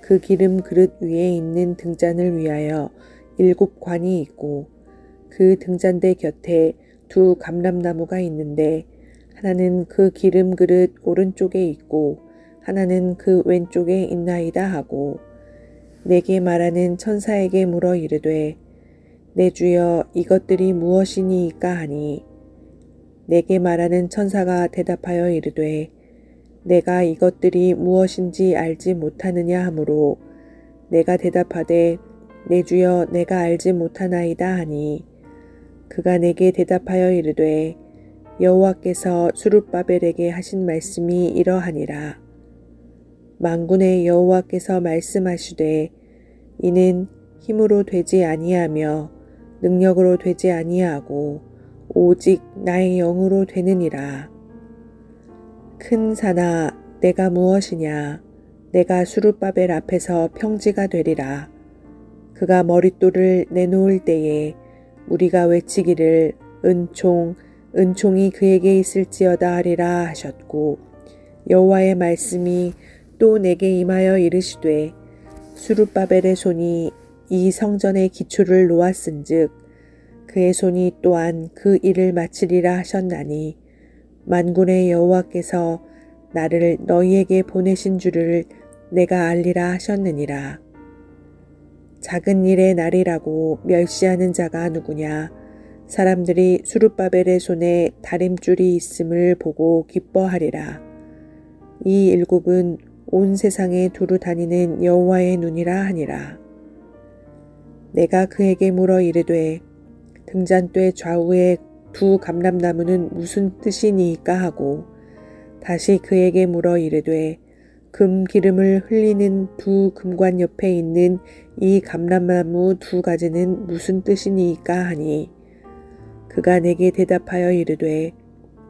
그 기름 그릇 위에 있는 등잔을 위하여 일곱 관이 있고 그 등잔대 곁에 두 감람나무가 있는데 하나는 그 기름 그릇 오른쪽에 있고 하나는 그 왼쪽에 있나이다 하고 내게 말하는 천사에게 물어 이르되 내 주여 이것들이 무엇이니이까 하니? 내게 말하는 천사가 대답하여 이르되 내가 이것들이 무엇인지 알지 못하느냐 하므로 내가 대답하되 내 주여 내가 알지 못하나이다 하니 그가 내게 대답하여 이르되 여호와께서 수룹바벨에게 하신 말씀이 이러하니라 만군의 여호와께서 말씀하시되 이는 힘으로 되지 아니하며 능력으로 되지 아니하고 오직 나의 영으로 되느니라. 큰 산아, 내가 무엇이냐? 내가 수룹바벨 앞에서 평지가 되리라. 그가 머릿돌을 내놓을 때에 우리가 외치기를 은총, 은총이 그에게 있을지어다 하리라 하셨고 여호와의 말씀이 또 내게 임하여 이르시되 수룹바벨의 손이 이 성전의 기초를 놓았은즉 그의 손이 또한 그 일을 마치리라 하셨나니 만군의 여호와께서 나를 너희에게 보내신 줄을 내가 알리라 하셨느니라. 작은 일의 날이라고 멸시하는 자가 누구냐? 사람들이 수룹바벨의 손에 다림줄이 있음을 보고 기뻐하리라. 이 일곱은 온 세상에 두루 다니는 여호와의 눈이라 하니라. 내가 그에게 물어 이르되 등잔대 좌우에 두 감람나무는 무슨 뜻이니까 하고 다시 그에게 물어 이르되 금 기름을 흘리는 두 금관 옆에 있는 이 감람나무 두 가지는 무슨 뜻이니까 하니? 그가 내게 대답하여 이르되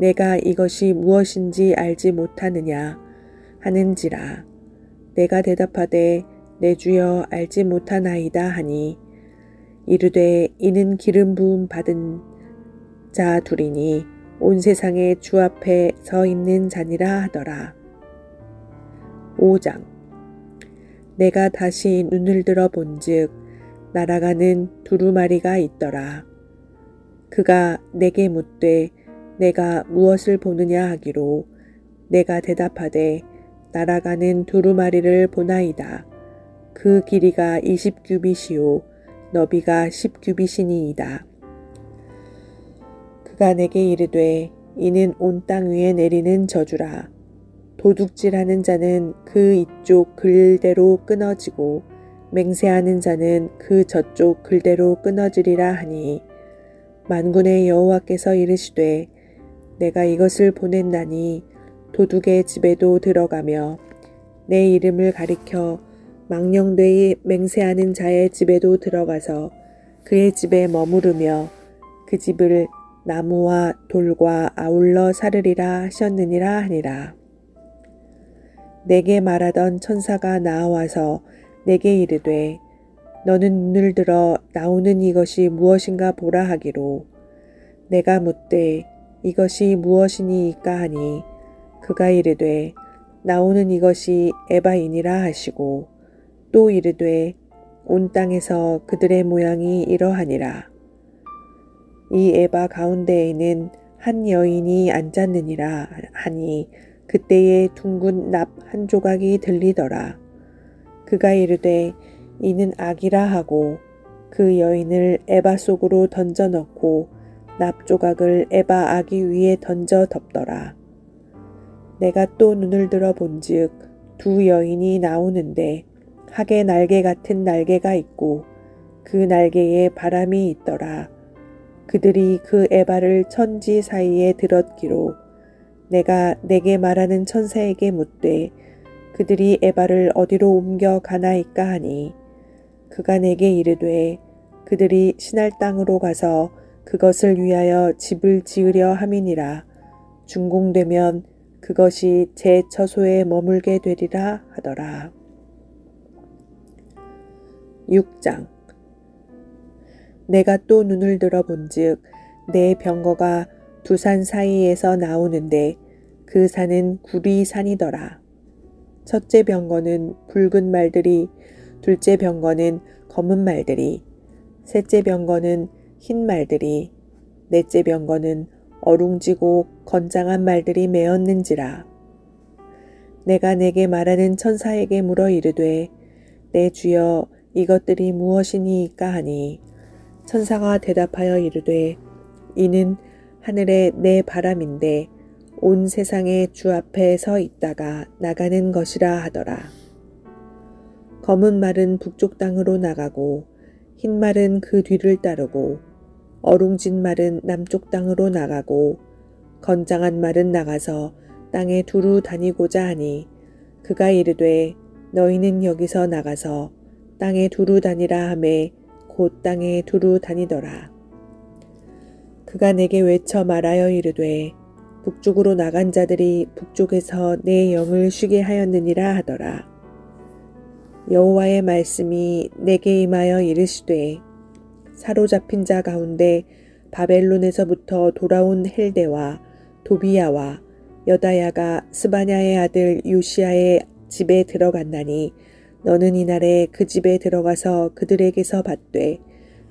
내가 이것이 무엇인지 알지 못하느냐 하는지라. 내가 대답하되 내 주여 알지 못하나이다 하니. 이르되 이는 기름 부음 받은 자 둘이니 온 세상에 주 앞에 서 있는 자니라 하더라. 5장 내가 다시 눈을 들어 본즉 날아가는 두루마리가 있더라. 그가 내게 묻되 내가 무엇을 보느냐 하기로 내가 대답하되 날아가는 두루마리를 보나이다. 그 길이가 20규빗이요 너비가 10규빗이니이다. 그가 내게 이르되 이는 온 땅 위에 내리는 저주라. 도둑질하는 자는 그 이쪽 글대로 끊어지고 맹세하는 자는 그 저쪽 글대로 끊어지리라 하니 만군의 여호와께서 이르시되 내가 이것을 보냈나니 도둑의 집에도 들어가며 내 이름을 가리켜 망령되이 맹세하는 자의 집에도 들어가서 그의 집에 머무르며 그 집을 나무와 돌과 아울러 사르리라 하셨느니라 하니라. 내게 말하던 천사가 나와서 내게 이르되 너는 눈을 들어 나오는 이것이 무엇인가 보라 하기로 내가 묻되 이것이 무엇이니이까 하니 그가 이르되 나오는 이것이 에바이니라 하시고 또 이르되 온 땅에서 그들의 모양이 이러하니라. 이 에바 가운데에는 한 여인이 앉았느니라 하니 그때에 둥근 납 한 조각이 들리더라. 그가 이르되 이는 악이라 하고 그 여인을 에바 속으로 던져 넣고 납 조각을 에바 아기 위에 던져 덮더라. 내가 또 눈을 들어 본즉 두 여인이 나오는데 학의 날개 같은 날개가 있고 그 날개에 바람이 있더라. 그들이 그 에바를 천지 사이에 들었기로 내가 내게 말하는 천사에게 묻되 그들이 에바를 어디로 옮겨 가나이까 하니 그가 내게 이르되 그들이 신할 땅으로 가서 그것을 위하여 집을 지으려 함이니라 준공되면 그것이 제 처소에 머물게 되리라 하더라. 6장 내가 또 눈을 들어 본즉 내 병거가 두 산 사이에서 나오는데 그 산은 구리 산이더라. 첫째 병거는 붉은 말들이, 둘째 병거는 검은 말들이, 셋째 병거는 흰 말들이, 넷째 병거는 어룽지고 건장한 말들이 메었는지라. 내가 내게 말하는 천사에게 물어 이르되 내 주여 이것들이 무엇이니까 하니 천사가 대답하여 이르되 이는 하늘의 내 바람인데 온 세상의 주 앞에 서 있다가 나가는 것이라 하더라. 검은 말은 북쪽 땅으로 나가고 흰 말은 그 뒤를 따르고 어룽진 말은 남쪽 땅으로 나가고 건장한 말은 나가서 땅에 두루 다니고자 하니 그가 이르되 너희는 여기서 나가서 땅에 두루 다니라 하매 곧 땅에 두루 다니더라. 그가 내게 외쳐 말하여 이르되 북쪽으로 나간 자들이 북쪽에서 내 영을 쉬게 하였느니라 하더라. 여호와의 말씀이 내게 임하여 이르시되 사로잡힌 자 가운데 바벨론에서부터 돌아온 헬데와 도비야와 여다야가 스바냐의 아들 요시아의 집에 들어갔나니 너는 이날에 그 집에 들어가서 그들에게서 받되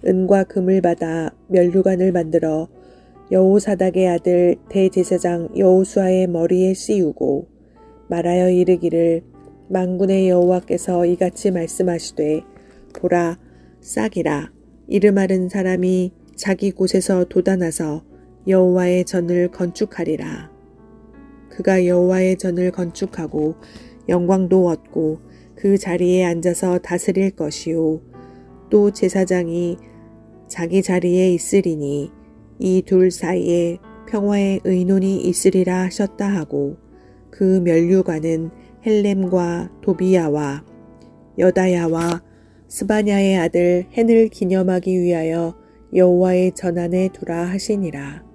은과 금을 받아 멸류관을 만들어 여호사닥의 아들 대제사장 여호수아의 머리에 씌우고 말하여 이르기를 망군의 여호와께서 이같이 말씀하시되 보라 싹이라 이름하는 사람이 자기 곳에서 돋아나서 여호와의 전을 건축하리라. 그가 여호와의 전을 건축하고 영광도 얻고 그 자리에 앉아서 다스릴 것이요 또 제사장이 자기 자리에 있으리니 이 둘 사이에 평화의 의논이 있으리라 하셨다 하고 그 면류관은 헬렘과 도비야와 여다야와 스바냐의 아들 헨을 기념하기 위하여 여호와의 전안에 두라 하시니라.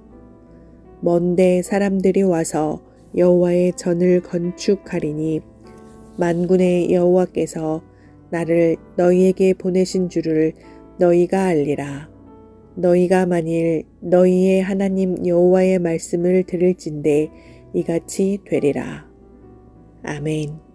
먼데 사람들이 와서 여호와의 전을 건축하리니 만군의 여호와께서 나를 너희에게 보내신 줄을 너희가 알리라. 너희가 만일 너희의 하나님 여호와의 말씀을 들을진대 이같이 되리라. 아멘.